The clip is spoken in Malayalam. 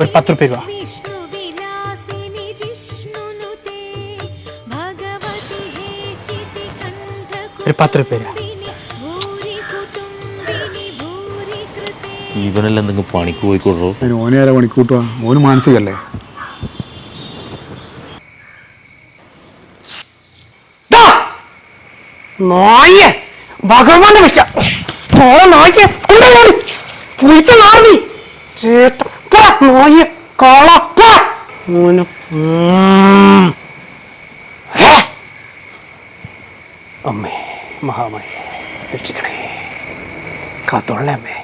ഒരു പത്ത് റുപ്യ രൂപ ഒരു പത്ത് റുപ്യ രൂപ പണിക്ക് പോയിക്കൊള്ളൂ ഓനെ ആരാ പണിക്ക് ഓന് മാനസികല്ലേ? നോയെ! ഭഗവാനെ വെച്ച ചേട്ട നായെ കൊളപ്പ. അമ്മേ മഹാമായി രക്ഷിക്കണേ. കാത്തോളേ അമ്മേ.